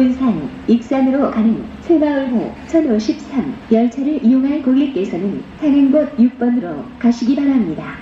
군산, 익산으로 가는 새마을호 1053 열차를 이용할 고객께서는 타는 곳 6번으로 가시기 바랍니다.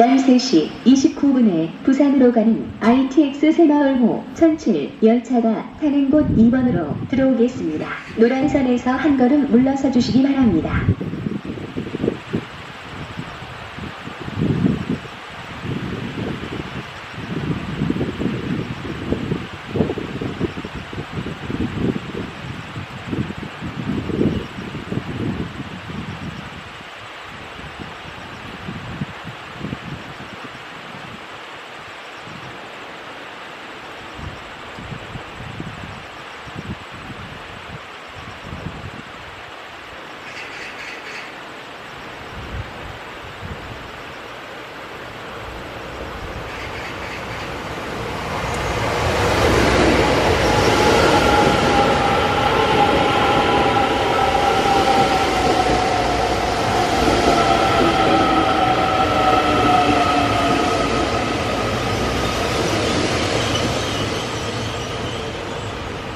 열세 시 29분에 부산으로 가는 ITX 새마을호 1007 열차가 타는 곳 2번으로 들어오겠습니다. 노란선에서 한 걸음 물러서 주시기 바랍니다.